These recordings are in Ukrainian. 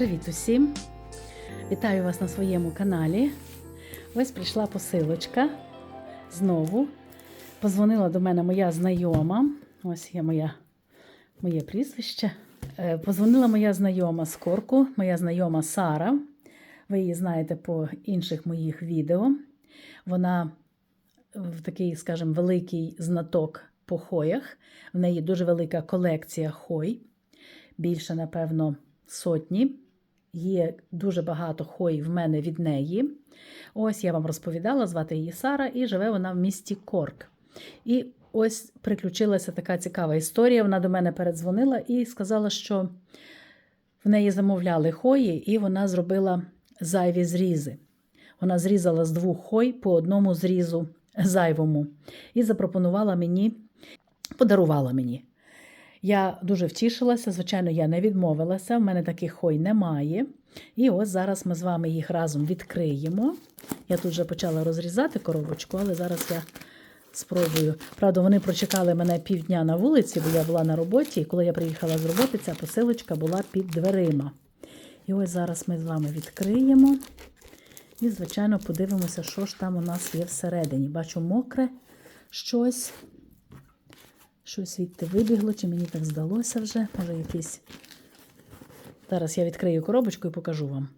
Привіт усім! Вітаю вас на своєму каналі. Ось прийшла посилочка знову. Позвонила до мене моя знайома. Ось є моя, моє прізвище. Е, Позвонила моя знайома з Корку, моя знайома Сара. Ви її знаєте по інших моїх відео. Вона в такий, скажімо, великий знаток по хоях. В неї дуже велика колекція хой. Більше, напевно, сотні. Є дуже багато хой в мене від неї. Ось я вам розповідала, звати її Сара, і живе вона в місті Корк. І ось приключилася така цікава історія. Вона до мене передзвонила і сказала, що в неї замовляли хої, і вона зробила зайві зрізи. Вона зрізала з двох хой по одному зрізу зайвому і запропонувала мені, подарувала мені. Я дуже втішилася, звичайно, я не відмовилася, в мене таких хой немає. І ось зараз ми з вами їх разом відкриємо. Я тут вже почала розрізати коробочку, але зараз я спробую. Правда, вони прочекали мене півдня на вулиці, бо я була на роботі, і коли я приїхала з роботи, ця посилочка була під дверима. І ось зараз ми з вами відкриємо. І, звичайно, подивимося, що ж там у нас є всередині. Бачу мокре щось. Щось звідти вибігло, чи мені так здалося вже. Може, якийсь. Зараз я відкрию коробочку і покажу вам.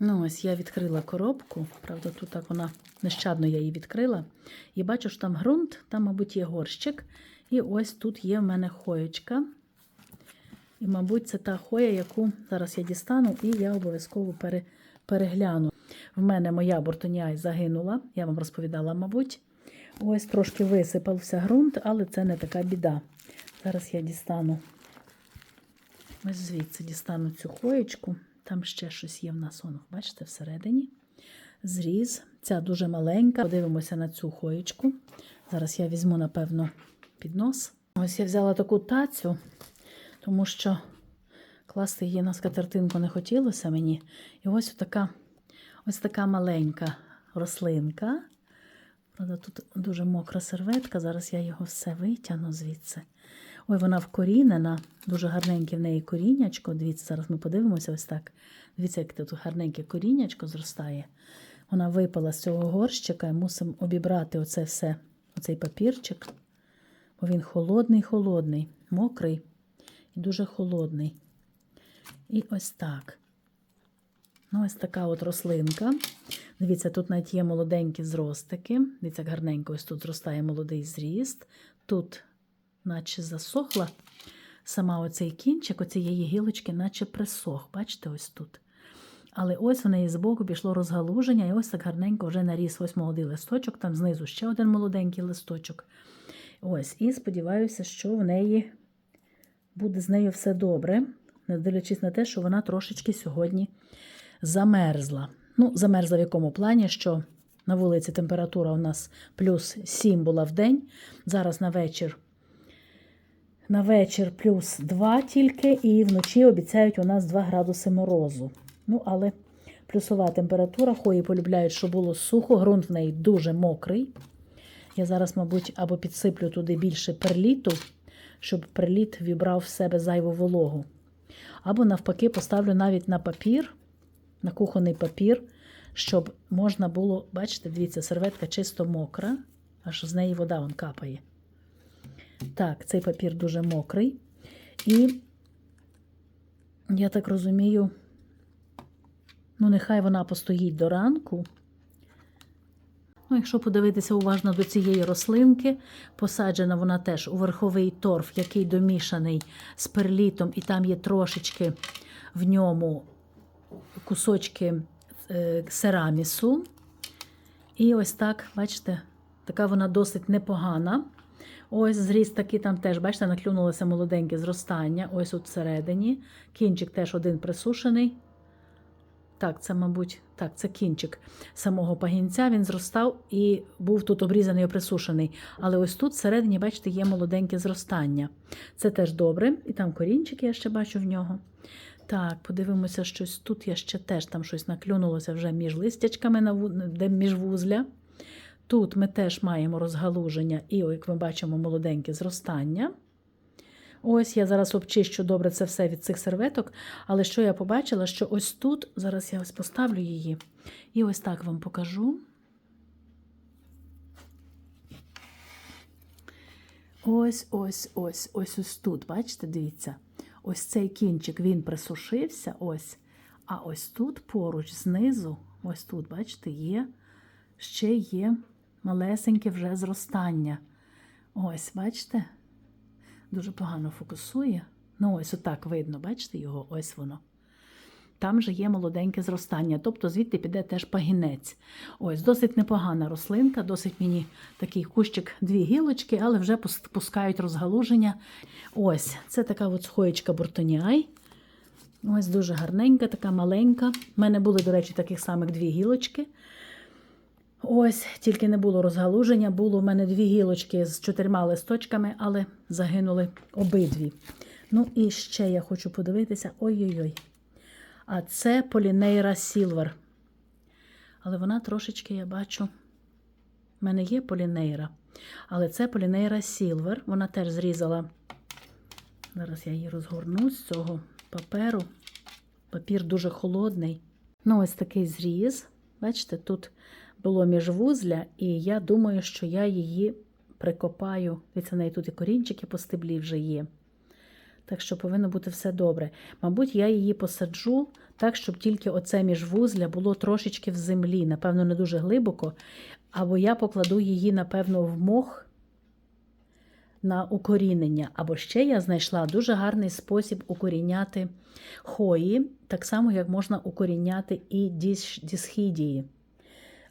Ну, ось я відкрила коробку. Правда, тут так вона нещадно я її відкрила. І бачу, що там ґрунт, там, мабуть, є горщик. І ось тут є в мене хоєчка. І, мабуть, це та хоя, яку зараз я дістану, і я обов'язково перегляну. В мене моя бортоніай загинула, я вам розповідала, мабуть. Ось трошки висипався ґрунт, але це не така біда. Зараз я дістану. Ось звідси дістану цю хоєчку. Там ще щось є в нас, воно, бачите, всередині. Зріз. Ця дуже маленька. Подивимося на цю хоєчку. Зараз я візьму, напевно, піднос. Ось я взяла таку тацю, тому що класти її на скатертинку не хотілося мені. І ось така, ось така маленька рослинка. Правда, тут дуже мокра серветка, зараз я його все витягну звідси. Ой, вона вкорінена, дуже гарненьке в неї коріннячко. Дивіться, зараз ми подивимося ось так. Дивіться, як тут гарненьке коріннячко зростає. Вона випала з цього горщика і мусимо обібрати оце все, оцей папірчик. Бо він холодний, холодний, мокрий і дуже холодний. І ось так. Ну, ось така от рослинка. Дивіться, тут навіть є молоденькі зростики. Дивіться, як гарненько ось тут зростає молодий зріст. Тут, наче засохла сама оцей кінчик, оцієї гілочки, наче присох. Бачите, ось тут. Але ось в неї збоку пішло розгалуження, і ось так гарненько вже наріс ось молодий листочок, там знизу ще один молоденький листочок. Ось, і сподіваюся, що в неї буде з нею все добре, не дивлячись на те, що вона трошечки сьогодні замерзла. Ну, замерзла в якому плані, що на вулиці температура у нас плюс 7 була в день. Зараз на вечір, на вечір плюс 2 тільки, і вночі обіцяють у нас 2 градуси морозу. Ну, але плюсова температура, хої полюбляють, щоб було сухо, ґрунт в неї дуже мокрий. Я зараз, мабуть, або підсиплю туди більше перліту, щоб перліт вібрав в себе зайву вологу. Або, навпаки, поставлю навіть на папір, на кухонний папір, щоб можна було, бачите, дивіться, серветка чисто мокра, аж з неї вода вон капає. Так, цей папір дуже мокрий. І, я так розумію, ну, нехай вона постоїть до ранку. Ну, якщо подивитися уважно до цієї рослинки, посаджена вона теж у верховий торф, який домішаний з перлітом, і там є трошечки в ньому кусочки е, серамісу. І ось так, бачите, така вона досить непогана. Ось зріст такий там теж, бачите, наклюнулося молоденьке зростання. Ось тут всередині. Кінчик теж один присушений. Так, це, мабуть, так, це кінчик самого пагінця. Він зростав і був тут обрізаний і присушений. Але ось тут всередині, бачите, є молоденьке зростання. Це теж добре. І там корінчик я ще бачу в нього. Так, подивимося, щось тут я ще теж там щось наклюнулося вже між листячками, де між вузля. Тут ми теж маємо розгалуження і, як ми бачимо, молоденьке зростання. Ось я зараз обчищу добре це все від цих серветок. Але що я побачила, що ось тут, зараз я ось поставлю її, і ось так вам покажу. Ось, ось, ось, ось ось тут. Бачите, дивіться, ось цей кінчик він присушився, ось. А ось тут поруч, знизу, ось тут, бачите, є, ще є малесеньке вже зростання. Ось, бачите? Дуже погано фокусує. Ну, ось отак видно, бачите його, ось воно. Там же є молоденьке зростання, тобто звідти піде теж пагінець. Ось, досить непогана рослинка, досить мені такий кущик, дві гілочки, але вже пус- пускають розгалуження. Ось, це така от схоєчка буртоніай. Ось дуже гарненька, така маленька. У мене були, до речі, таких самих дві гілочки. Ось, тільки не було розгалуження. Було в мене дві гілочки з чотирма листочками, але загинули обидві. Ну і ще я хочу подивитися. Ой-ой-ой. А це Полінейра Сілвер. Але вона трошечки, я бачу, в мене є Полінейра. Але це Полінейра Сілвер. Вона теж зрізала. Зараз я її розгорну з цього паперу. Папір дуже холодний. Ну, ось такий зріз. Бачите, тут було міжвузля, і я думаю, що я її прикопаю. Дивіться, в неї тут і корінчики по стеблі вже є. Так що повинно бути все добре. Мабуть, я її посаджу так, щоб тільки оце міжвузля було трошечки в землі, напевно, не дуже глибоко. Або я покладу її, напевно, в мох на укорінення. Або ще я знайшла дуже гарний спосіб укоріняти хої, так само, як можна укоріняти і діс- дісхідії.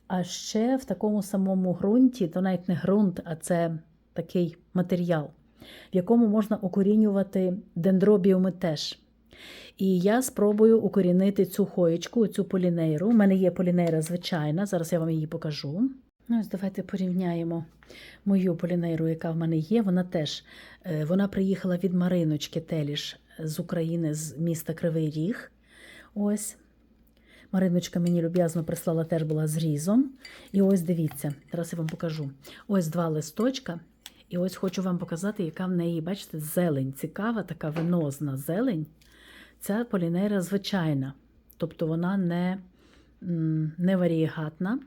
А ще в такому самому ґрунті, то навіть не ґрунт, а це такий матеріал, в якому можна укорінювати дендробіуми теж. І я спробую укорінити цю хоєчку, цю полінейру. У мене є полінейра звичайна, зараз я вам її покажу. Ну, ось давайте порівняємо мою полінейру, яка в мене є. Вона теж е, вона приїхала від Мариночки Теліш з України, з міста Кривий Ріг. Ось. Мариночка мені люб'язно прислала, теж була зрізом. І ось дивіться, зараз я вам покажу. Ось два листочка. І ось хочу вам показати, яка в неї, бачите, зелень. Цікава, така венозна зелень. Ця полінейра звичайна. Тобто вона не, не варієгатна.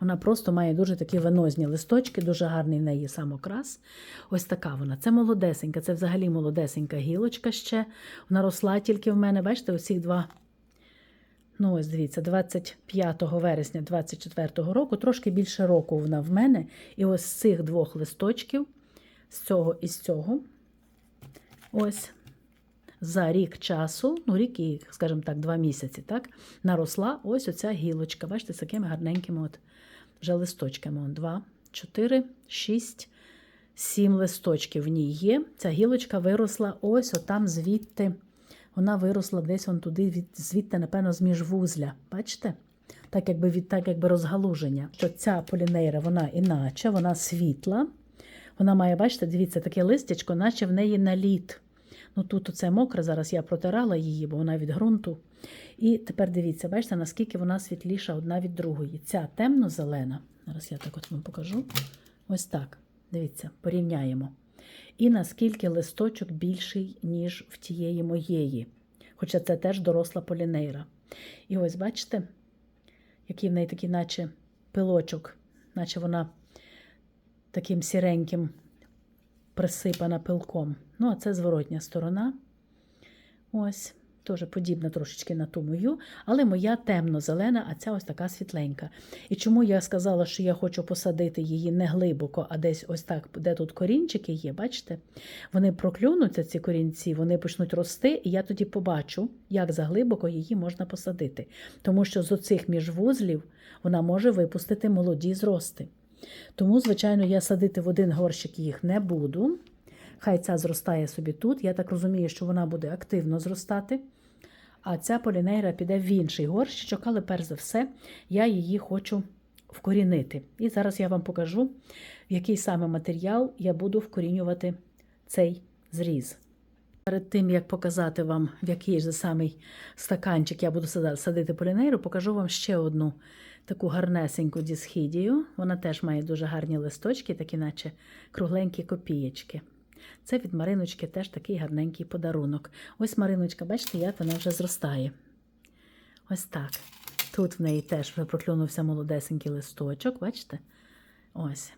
Вона просто має дуже такі венозні листочки, дуже гарний в неї самокрас. Ось така вона. Це молодесенька, це взагалі молодесенька гілочка ще. Вона росла тільки в мене, бачите, оці два. Ну, ось дивіться, 25 вересня 24 року, трошки більше року вона в мене. І ось з цих двох листочків, з цього і з цього, ось за рік часу, ну рік і, скажімо так, два місяці, так, наросла ось оця гілочка. Бачите, з такими гарненькими от вже листочками. От, два, чотири, шість, сім листочків в ній є. Ця гілочка виросла ось отам звідти. Вона виросла десь вон туди, від, звідти, напевно, з міжвузля. Бачите? Так, якби від так, якби розгалуження. То ця полінейра, вона іначе, вона світла. Вона має, бачите, дивіться, таке листячко, наче в неї наліт. Ну тут оце мокре, зараз я протирала її, бо вона від ґрунту. І тепер дивіться, бачите, наскільки вона світліша одна від другої. Ця темно-зелена. Зараз я так от вам покажу. Ось так. Дивіться, порівняємо. І наскільки листочок більший, ніж в тієї моєї. Хоча це теж доросла полінейра. І ось бачите, який в неї такий, наче пилочок, наче вона таким сіреньким присипана пилком. Ну, а це зворотня сторона. Ось, теж подібна трошечки на ту мою, але моя темно-зелена, а ця ось така світленька. І чому я сказала, що я хочу посадити її не глибоко, а десь ось так, де тут корінчики є, бачите? Вони проклюнуться, ці корінці, вони почнуть рости, і я тоді побачу, як заглибоко її можна посадити. Тому що з оцих міжвузлів вона може випустити молоді зрости. Тому, звичайно, я садити в один горщик їх не буду. Хай ця зростає собі тут. Я так розумію, що вона буде активно зростати. А ця полінейра піде в інший горщичок, але перш за все я її хочу вкорінити. І зараз я вам покажу, в який саме матеріал я буду вкорінювати цей зріз. Перед тим, як показати вам, в який же самий стаканчик я буду садити полінейру, покажу вам ще одну таку гарнесеньку дісхідію. Вона теж має дуже гарні листочки, такі наче кругленькі копієчки. Це від Мариночки теж такий гарненький подарунок. Ось Мариночка, бачите, як вона вже зростає. Ось так. Тут в неї теж вже проклюнувся молодесенький листочок, бачите? Ось.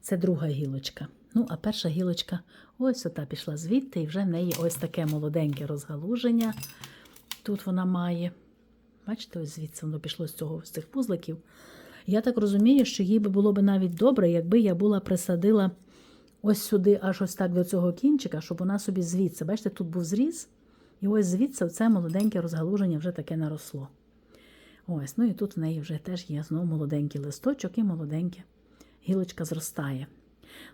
Це друга гілочка. Ну, а перша гілочка ось ота пішла звідти, і вже в неї ось таке молоденьке розгалуження. Тут вона має. Бачите, ось звідси воно пішло з цього з цих пузликів. Я так розумію, що їй би було б навіть добре, якби я була присадила ось сюди, аж ось так до цього кінчика, щоб вона собі звідси. Бачите, тут був зріз, і ось звідси це молоденьке розгалуження вже таке наросло. Ось, ну і тут в неї вже теж є знову молоденький листочок і молоденьке гілочка зростає.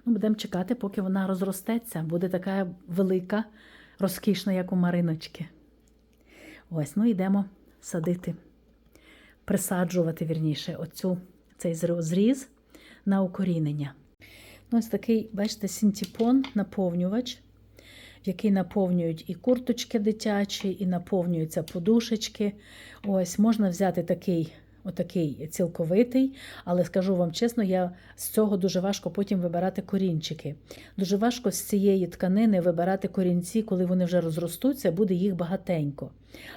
Ну, Будемо чекати, поки вона розростеться, буде така велика, розкішна, як у Мариночки. Ось, ну йдемо садити, присаджувати, вірніше, оцю, цей зріз на укорінення. Ну, ось такий, бачите, синтепон, наповнювач, в який наповнюють і курточки дитячі, і наповнюються подушечки. Ось можна взяти такий, отакий цілковитий, але скажу вам чесно, я з цього дуже важко потім вибирати корінчики. Дуже важко з цієї тканини вибирати корінці, коли вони вже розростуться, буде їх багатенько.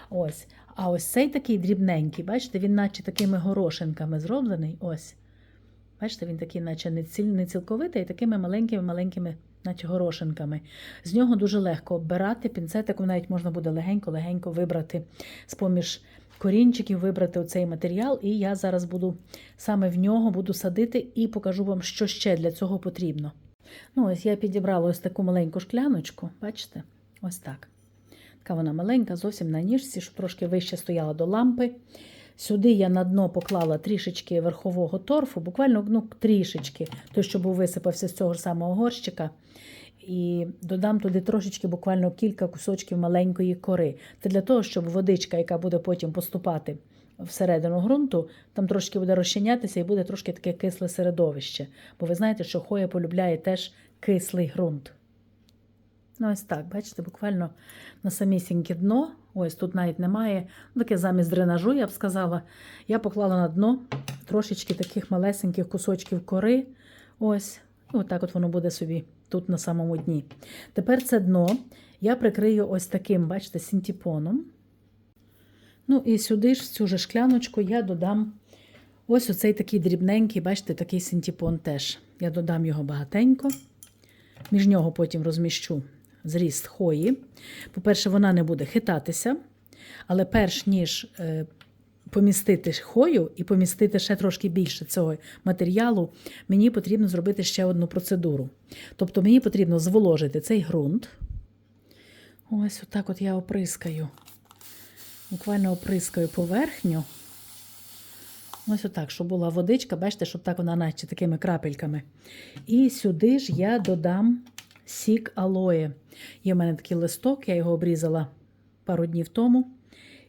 Ось. А ось цей такий дрібненький, бачите, він наче такими горошинками зроблений. Ось. Бачите, він такий, наче не, ціл, не цілковитий, а такими маленькими-маленькими, наче горошинками. З нього дуже легко оббирати пінцетиком, навіть можна буде легенько-легенько вибрати з-поміж корінчиків, вибрати оцей матеріал. І я зараз буду саме в нього буду садити і покажу вам, що ще для цього потрібно. Ну, ось я підібрала ось таку маленьку шкляночку, бачите? Ось так. Така вона маленька, зовсім на ніжці, щоб трошки вище стояла до лампи. Сюди я на дно поклала трішечки верхового торфу, буквально ну, трішечки, той, що був висипався з цього ж самого горщика. І додам туди трошечки, буквально кілька кусочків маленької кори. Це для того, щоб водичка, яка буде потім поступати всередину ґрунту, там трошки буде розчинятися і буде трошки таке кисле середовище. Бо ви знаєте, що хоя полюбляє теж кислий ґрунт. Ну, ось так, бачите, буквально на самісіньке дно. Ось тут навіть немає. Ну, таке замість дренажу, я б сказала. Я поклала на дно трошечки таких малесеньких кусочків кори. Ось, отак от воно буде собі тут на самому дні. Тепер це дно я прикрию ось таким, бачите, синтепоном. Ну і сюди ж, в цю же шкляночку, я додам ось оцей такий дрібненький, бачите, такий синтепон теж. Я додам його багатенько. Між нього потім розміщу зріст хої. По-перше, вона не буде хитатися, але перш ніж е, помістити хою і помістити ще трошки більше цього матеріалу, мені потрібно зробити ще одну процедуру. Тобто мені потрібно зволожити цей ґрунт. Ось отак от я оприскаю. Буквально оприскаю поверхню. Ось отак, щоб була водичка, бачите, щоб так вона наче такими крапельками. І сюди ж я додам сік алоє. Є в мене такий листок, я його обрізала пару днів тому.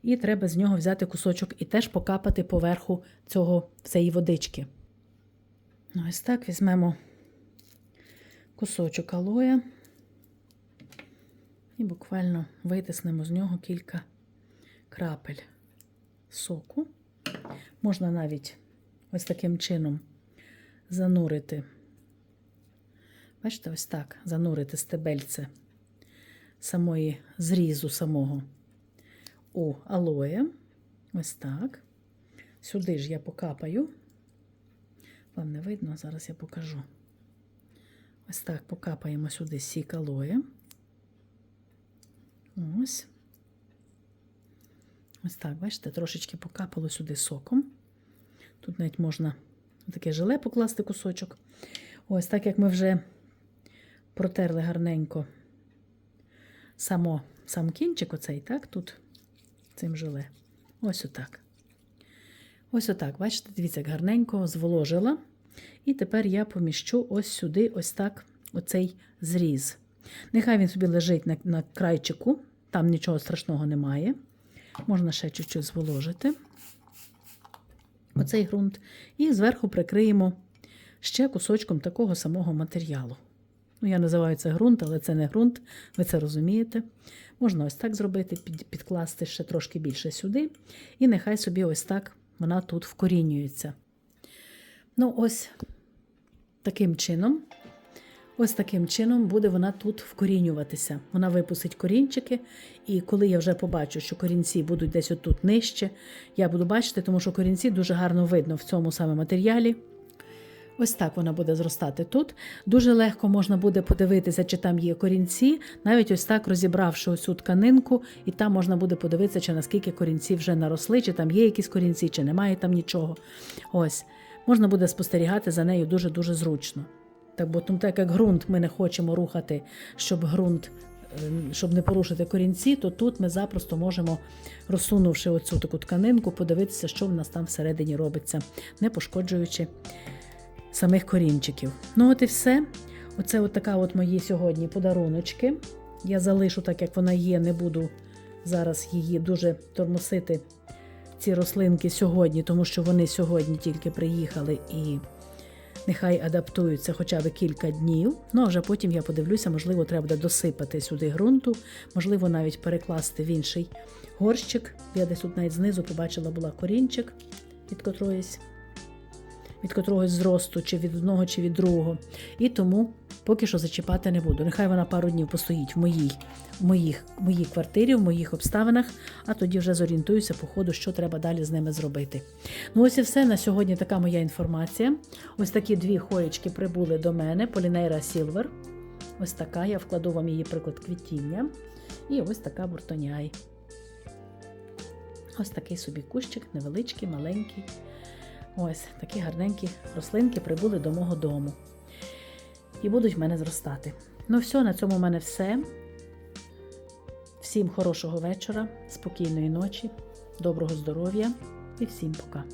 І треба з нього взяти кусочок і теж покапати поверху цього, цієї водички. Ну, ось так візьмемо кусочок алоя і буквально витиснемо з нього кілька крапель соку. Можна навіть ось таким чином занурити. Бачите, ось так, занурити стебельце самої зрізу самого у алоє. Ось так. Сюди ж я покапаю. Вам не видно, зараз я покажу. Ось так покапаємо сюди сік алоє. Ось. Ось так, бачите, трошечки покапало сюди соком. Тут навіть можна таке желе покласти кусочок. Ось так як ми вже протерли гарненько само, сам кінчик, оцей, так, тут цим желе. Ось отак. Ось отак, бачите, дивіться, як гарненько зволожила. І тепер я поміщу ось сюди, ось так, оцей зріз. Нехай він собі лежить на, на крайчику, там нічого страшного немає. Можна ще чуть-чуть зволожити оцей ґрунт. І зверху прикриємо ще кусочком такого самого матеріалу. Ну, я називаю це ґрунт, але це не ґрунт, ви це розумієте. Можна ось так зробити, під, підкласти ще трошки більше сюди, і нехай собі ось так вона тут вкорінюється. Ну, ось таким чином Ось таким чином буде вона тут вкорінюватися. Вона випустить корінчики, і коли я вже побачу, що корінці будуть десь отут нижче, я буду бачити, тому що корінці дуже гарно видно в цьому саме матеріалі. Ось так вона буде зростати тут. Дуже легко можна буде подивитися, чи там є корінці, навіть ось так розібравши ось цю тканинку, і там можна буде подивитися, чи наскільки корінці вже наросли, чи там є якісь корінці, чи немає там нічого. Ось можна буде спостерігати за нею дуже-дуже зручно. Так, бо тому, так як ґрунт ми не хочемо рухати, щоб ґрунт, е, щоб не порушити корінці, то тут ми запросто можемо, розсунувши оцю таку тканинку, подивитися, що в нас там всередині робиться, не пошкоджуючи самих корінчиків. Ну, от і все. Оце от така от мої сьогодні подаруночки. Я залишу так, як вона є, не буду зараз її дуже тормосити, ці рослинки сьогодні, тому що вони сьогодні тільки приїхали і нехай адаптуються хоча б кілька днів. Ну а вже потім я подивлюся, можливо, треба буде досипати сюди ґрунту, можливо, навіть перекласти в інший горщик. Я десь тут навіть знизу побачила була корінчик від котроїсь від котрогось зросту, чи від одного, чи від другого. І тому поки що зачіпати не буду. Нехай вона пару днів постоїть в моїй, в моїх, в моїй квартирі, в моїх обставинах, а тоді вже зорієнтуюся по ходу, що треба далі з ними зробити. Ну, ось і все. На сьогодні така моя інформація. Ось такі дві хоєчки прибули до мене, Полінейра Сілвер. Ось така, я вкладу вам її приклад квітіння. І ось така буртоняй. Ось такий собі кущик, невеличкий, маленький. Ось такі гарненькі рослинки прибули до мого дому. І будуть в мене зростати. Ну, все, на цьому в мене все. Всім хорошого вечора, спокійної ночі, доброго здоров'я і всім пока.